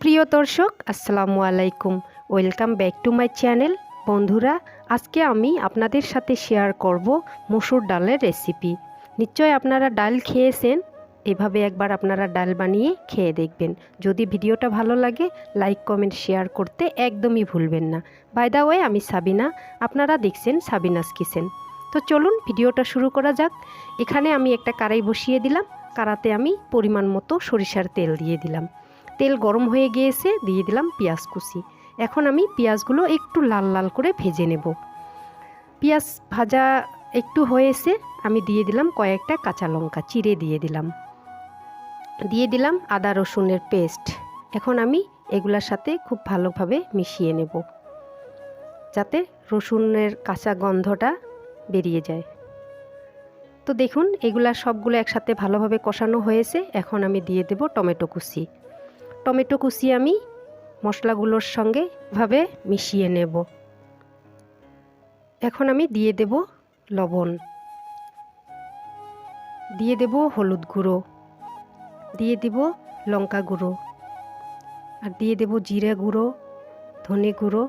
সুপ্রিয় দর্শক, আসসালামু আলাইকুম। Welcome back to my channel বন্ধুরা, আজকে আমি আপনাদের সাথে শেয়ার করব মসুর ডালের রেসিপি নিশ্চয় আপনারা ডাল খেয়েছেন? এভাবে একবার আপনারা ডাল বানিয়ে খেয়ে দেখবেন। যদি ভিডিওটা ভালো লাগে লাইক কমেন্ট শেয়ার করতে একদমই ভুলবেন না। বাই দা ওয়ে আমি সাবিনা। আপনারা দেখছেন সাবিনাস কিচেন। তো চলুন ভিডিওটা শুরু করা যাক। এখানে আমি একটা কারাই বসিয়ে দিলাম। কড়াতে আমি পরিমাণ মতো সরিষার তেল দিয়ে দিলাম। তেল গরম হয়ে গিয়েছে, দিয়ে দিলাম পেঁয়াজ কুচি। এখন আমি পেঁয়াজগুলো একটু লাল লাল করে ভেজে নেব। পেঁয়াজ ভাজা একটু হয়েছে, আমি দিয়ে দিলাম কয়েকটা কাঁচা লঙ্কা চিড়ে দিয়ে দিলাম। দিয়ে দিলাম আদা রসুনের পেস্ট। এখন আমি এগুলার সাথে খুব ভালোভাবে মিশিয়ে নেব, যাতে রসুনের কাঁচা গন্ধটা বেরিয়ে যায়। তো দেখুন, এগুলা সবগুলো একসাথে ভালোভাবে কষানো হয়েছে। এখন আমি দিয়ে দেব টমেটো কুচি। টমেটো কুচি আমি মশলাগুলোর সঙ্গে ভাবে মিশিয়ে নেব। এখন আমি দিয়ে দেব লবণ। দিয়ে দেব হলুদ গুঁড়ো। দিয়ে দেব লঙ্কা গুঁড়ো। আর দিয়ে দেব জিরে গুঁড়ো, ধনে গুঁড়ো।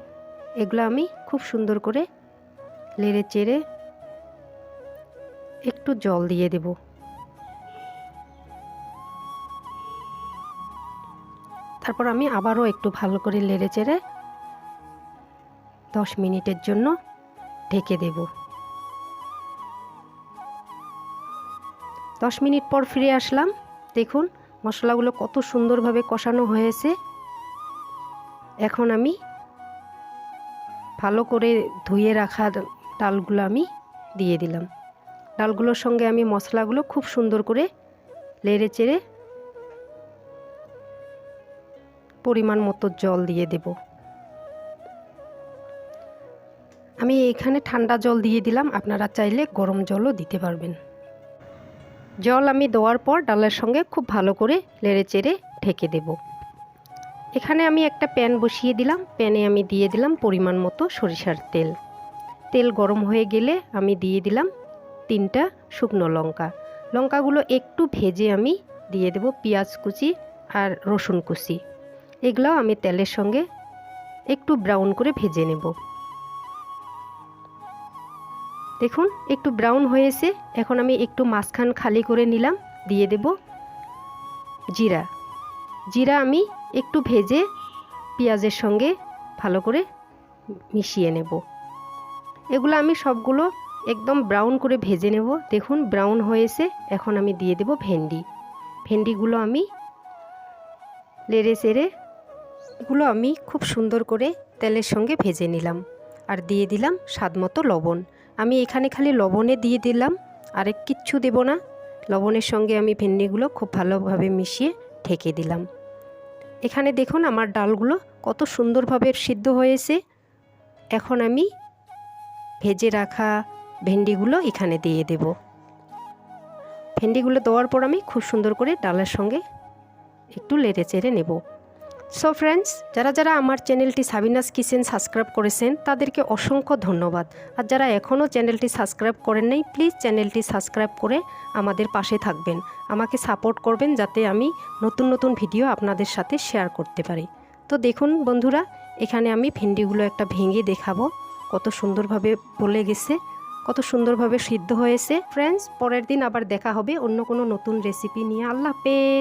এগুলো আমি খুব সুন্দর করে লেড়ে চেড়ে একটু জল দিয়ে দেব। তারপর আমি আবারও একটু ভালো করে লেড়ে চেড়ে দশ মিনিটের জন্য ঢেকে দেব। দশ মিনিট পর ফিরে আসলাম। দেখুন, মশলাগুলো কত সুন্দরভাবে কষানো হয়েছে। এখন আমি ভালো করে ধুয়ে রাখা ডালগুলো আমি দিয়ে দিলাম। ডালগুলোর সঙ্গে আমি মশলাগুলো খুব সুন্দর করে লেড়ে চেড়ে পরিমাণ মতো জল দিয়ে দেব। আমি এখানে ঠান্ডা জল দিয়ে দিলাম, আপনারা চাইলে গরম জলও দিতে পারবেন। জল আমি দেওয়ার পর ডালের সঙ্গে খুব ভালো করে লেড়ে চেড়ে ঢেকে দেব। এখানে আমি একটা প্যান বসিয়ে দিলাম, প্যানে আমি দিয়ে দিলাম পরিমাণ মতো সরিষার তেল। তেল গরম হয়ে গেলে আমি দিয়ে দিলাম তিনটা শুকনো লঙ্কা। লঙ্কাগুলো একটু ভেজে আমি দিয়ে দেব পেঁয়াজ কুচি আর রসুন কুচি। এগুলো আমি তেলের সঙ্গে একটু ব্রাউন করে ভেজে নেব। দেখুন, একটু ব্রাউন হয়েছে। এখন আমি একটু মাঝখান খালি করে নিলাম, দিয়ে দেব জিরা। জিরা আমি একটু ভেজে পেঁয়াজের সঙ্গে ভালো করে মিশিয়ে নেব। এগুলো আমি সবগুলো একদম ব্রাউন করে ভেজে নেব। দেখুন ব্রাউন হয়েছে। এখন আমি দিয়ে দেব ভেন্ডি। ভেন্ডিগুলো আমি লেড়ে চেড়ে এগুলো আমি খুব সুন্দর করে তেলের সঙ্গে ভেজে নিলাম। আর দিয়ে দিলাম স্বাদ মতো লবণ। আমি এখানে খালি লবণে দিয়ে দিলাম আরেক কিচ্ছু দেব না। লবণের সঙ্গে আমি ভেন্ডিগুলো খুব ভালোভাবে মিশিয়ে ঢেকে দিলাম। এখানে দেখুন আমার ডালগুলো কত সুন্দরভাবে সিদ্ধ হয়েছে। এখন আমি ভেজে রাখা ভেন্ডিগুলো এখানে দিয়ে দেব। ভেন্ডিগুলো দেওয়ার পর আমি খুব সুন্দর করে ডালের সঙ্গে একটু লেড়ে চেড়ে নেব। সো ফ্রেন্ডস যারা যারা আমার চ্যানেলটি সাবিনাস কিচেন সাবস্ক্রাইব করেছেন, তাদেরকে অসংখ্য ধন্যবাদ। আর যারা এখনও চ্যানেলটি সাবস্ক্রাইব করেন নাই প্লিজ চ্যানেলটি সাবস্ক্রাইব করে আমাদের পাশে থাকবেন। আমাকে সাপোর্ট করবেন যাতে আমি নতুন নতুন ভিডিও আপনাদের সাথে শেয়ার করতে পারি। তো দেখুন বন্ধুরা, এখানে আমি ভেন্ডিগুলো একটা ভেঙে দেখাবো। কত সুন্দরভাবে বলে গেছে, কত সুন্দরভাবে সিদ্ধ হয়েছে। ফ্রেন্ডস পরের দিন আবার দেখা হবে অন্য কোনো নতুন রেসিপি নিয়ে। আল্লাহ হাফেজ!